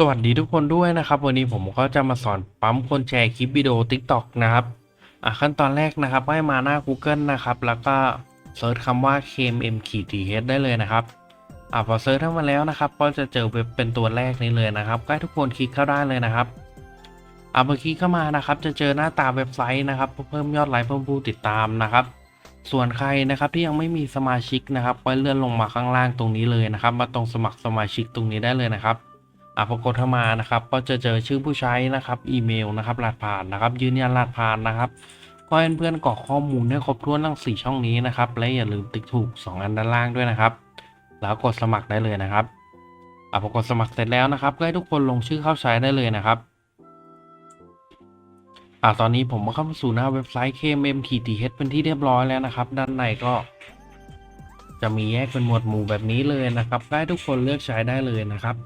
สวัสดีทุกคนด้วยนะครับ วันนี้ผมก็จะมาสอนปั๊มคนแชร์คลิปวิดีโอ TikTok นะครับขั้นตอนแรกนะครับให้มาหน้า Google นะครับ แล้วก็เซิร์ชคำว่า KMM ขีด TH ได้เลยนะครับอะพอเซิร์ชเข้ามาแล้วนะครับ ก็จะเจอเว็บเป็นตัวแรกนี้เลยนะครับก็ให้ทุกคนคลิกเข้าได้เลยนะครับอะพอคลิกเข้ามานะครับ จะเจอหน้าตาเว็บไซต์นะครับเพิ่มยอดไลค์เพิ่มผู้ติดตามนะครับ ส่วนใครนะครับที่ยังไม่มีสมาชิกนะครับก็เลื่อนลงมาข้างล่างตรงนี้เลยนะครับ มาตรงสมัครสมาชิกตรงนี้ได้เลยนะครับ อะพอกดเข้ามานะครับ ก็จะเจอชื่อผู้ใช้นะครับอีเมลนะครับรหัสผ่านนะครับ ยืนยันรหัสผ่านนะครับก็ให้เพื่อนๆกรอกข้อมูลให้ครบถ้วนทั้ง 4 ช่องนี้นะครับ และอย่าลืมติ๊กถูก 2 อันด้านล่างด้วยนะครับ แล้วกดสมัครได้เลยนะครับอะพอกดสมัครเสร็จแล้วนะครับก็ให้ทุกคนลงชื่อเข้าใช้ได้เลยนะครับอะตอนนี้ผมมาเข้าสู่หน้าเว็บไซต์ KMM-TH เป็นที่เรียบร้อยแล้วนะครับ ด้านในก็ จะมีแยกเป็นหมวดหมู่แบบนี้เลยนะครับก็ให้ทุกคนเลือกใช้ได้เลยนะครับ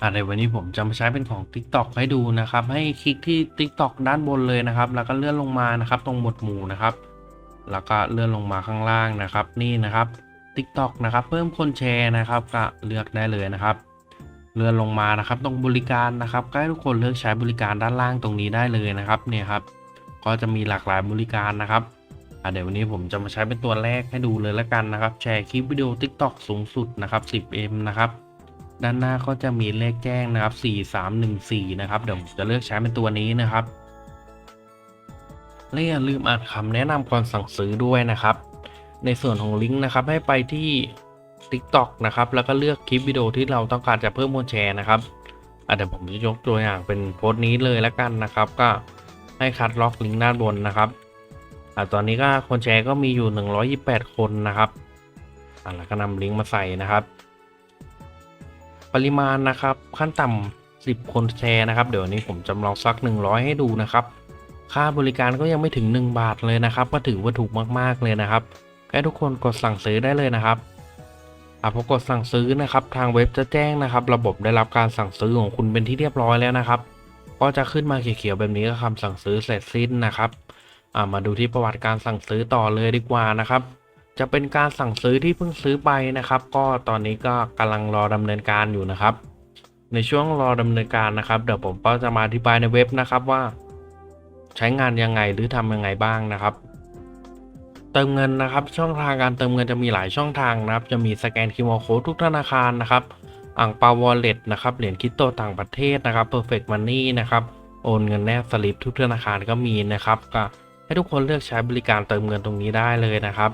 อะในวันนี้ผมจะมาใช้เป็นของ TikTok ให้ดูนะครับ ให้คลิกที่ TikTok ด้านบนเลยนะครับ แล้วก็เลื่อนลงมานะครับ ตรงหมวดหมู่นะครับ แล้วก็เลื่อนลงมาข้างล่างนะครับ นี่นะครับ TikTok นะครับ เพิ่มคนแชร์นะครับ ก็เลือกได้เลยนะครับ เลื่อนลงมานะครับ ตรงบริการนะครับก็ให้ทุกคนเลือกใช้บริการด้านล่างตรงนี้ได้เลยนะครับเนี่ยครับ ก็จะมีหลากหลายบริการนะครับอะเดี๋ยววันนี้ผมจะมาใช้เป็นตัวแรกให้ดูเลยละกันนะครับ แชร์คลิปวิดีโอ TikTok สูงสุดนะครับ 10M นะครับ ด้านหน้าก็จะมีเลขแจ้งนะครับ 4314 นะครับ เดี๋ยวผมจะเลือกใช้เป็นตัวนี้นะครับ และอย่าลืมอ่านคำแนะนำก่อนสั่งซื้อด้วยนะครับ ในส่วนของลิงก์นะครับให้ไปที่ TikTok นะครับ แล้วก็เลือกคลิปวิดีโอที่เราต้องการจะเพิ่มคนแชร์นะครับอะเดี๋ยวผมจะยกตัวอย่างเป็นโพสต์นี้เลยแล้วกันนะครับ ก็ให้คัดล็อกลิงก์ด้านบนนะครับอะตอนนี้ก็คนแชร์ก็มีอยู่ 128 คนนะครับอะแล้วก็นำลิงก์มาใส่นะครับ ปริมาณนะครับขั้นต่ำ10 คนแชร์นะครับ เดี๋ยวนี้ผมจำลองสัก 100 ให้ดูนะครับ ค่าบริการก็ยังไม่ถึง 1 บาทเลยนะครับ ก็ถือว่าถูกมากๆเลยนะครับให้ทุกคนกดสั่งซื้อได้เลยนะครับอะพอกดสั่งซื้อนะครับ ทางเว็บจะแจ้งนะครับ ระบบได้รับการสั่งซื้อของคุณเป็นที่เรียบร้อยแล้วนะครับ ก็จะขึ้นมาเขียวๆแบบนี้ก็คำสั่งซื้อเสร็จสิ้นนะครับอะมาดูที่ประวัติการสั่งซื้อต่อเลยดีกว่านะครับ จะเป็นการสั่งซื้อที่เพิ่งซื้อไปนะครับ ก็ตอนนี้ก็กำลังรอดำเนินการอยู่นะครับ ในช่วงรอดำเนินการนะครับ เดี๋ยวผมก็จะมาอธิบายในเว็บนะครับว่า ใช้งานยังไงหรือทำยังไงบ้างนะครับ เติมเงินนะครับ ช่องทางการเติมเงินจะมีหลายช่องทางนะครับ จะมีสแกน QR Code ทุกธนาคารนะครับอ่างปาวอลเล็ตนะครับเหรียญคริปโตต่างประเทศนะครับ Perfect Money นะครับโอนเงินแนบสลิปทุกธนาคารก็มีนะครับก็ให้ทุกคนเลือกใช้บริการเติมเงินตรงนี้ได้เลยนะครับ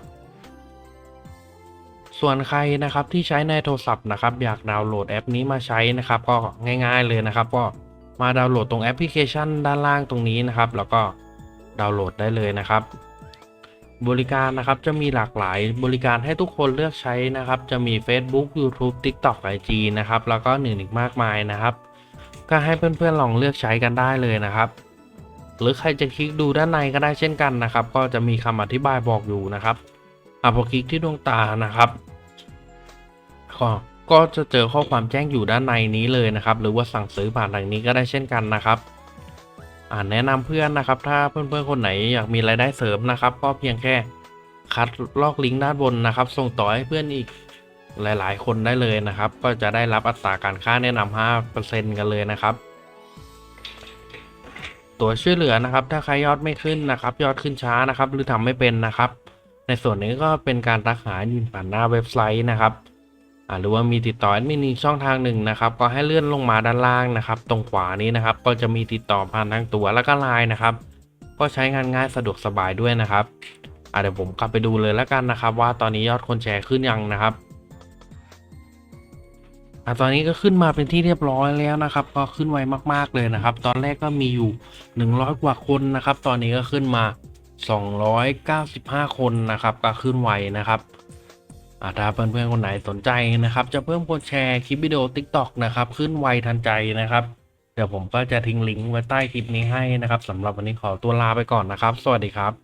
ส่วนใครนะครับที่ใช้ในโทรศัพท์นะครับอยากดาวน์โหลดแอปนี้มาใช้นะครับ ก็ง่าย ๆเลยนะครับ ก็มาดาวน์โหลดตรงแอปพลิเคชันด้านล่างตรงนี้นะครับ แล้วก็ดาวน์โหลดได้เลยนะครับ บริการนะครับจะมีหลากหลายบริการให้ทุกคนเลือกใช้นะครับ จะมี Facebook YouTube TikTok IG นะครับ แล้วก็หนึ่งอีกมากมายนะครับ ก็ให้เพื่อนๆลองเลือกใช้กันได้เลยนะครับ หรือใครจะคลิกดูด้านในก็ได้เช่นกันนะครับ ก็จะมีคำอธิบายบอกอยู่นะครับ อะพอคลิกที่ดวงตานะครับก็ก็จะเจอข้อความแจ้งอยู่ด้านในนี้เลยนะครับ หรือว่าสั่งซื้อผ่านทางนี้ก็ได้เช่นกันนะครับอ่าแนะนำเพื่อนนะครับ ถ้าเพื่อนๆคนไหนอยากมีรายได้เสริมนะครับ ก็เพียงแค่คัดลอกลิงก์ด้านบนนะครับ ส่งต่อให้เพื่อนอีกหลายๆ คนได้เลยนะครับ ก็จะได้รับอัตราการค่าแนะนำ5%กันเลยนะครับ ตัวช่วยเหลือนะครับ ถ้าใครยอดไม่ขึ้นนะครับ ยอดขึ้นช้านะครับ หรือทำไม่เป็นนะครับ ในส่วนนี้ก็เป็นการทักหายินผ่านหน้าเว็บไซต์นะครับหรือว่ามีติดต่อแอดมินอีกช่องทางหนึ่งนะครับ ก็ให้เลื่อนลงมาด้านล่างนะครับ ตรงขวานี้นะครับ ก็จะมีติดต่อผ่านทางตัวแล้วก็ไลน์นะครับ ก็ใช้งานง่ายสะดวกสบายด้วยนะครับเดี๋ยวผมกลับไปดูเลยแล้วกันนะครับ ว่าตอนนี้ยอดคนแชร์ขึ้นยังนะครับอตอนนี้ก็ขึ้นมาเป็นที่เรียบร้อยแล้วนะครับ ก็ขึ้นไวมากๆเลยนะครับ ตอนแรกก็มีอยู่ 100 กว่าคนนะครับ ตอนนี้ก็ขึ้นมา 295 คนนะครับก็ขึ้นไวนะครับถ้าเพื่อนๆคนไหนสนใจนะครับ จะเพิ่มคนแชร์คลิปวิดีโอ TikTok นะครับ ขึ้นไวทันใจนะครับ เดี๋ยวผมก็จะทิ้งลิงก์ไว้ใต้คลิปนี้ให้นะครับสำหรับวันนี้ขอตัวลาไปก่อนนะครับ สวัสดีครับ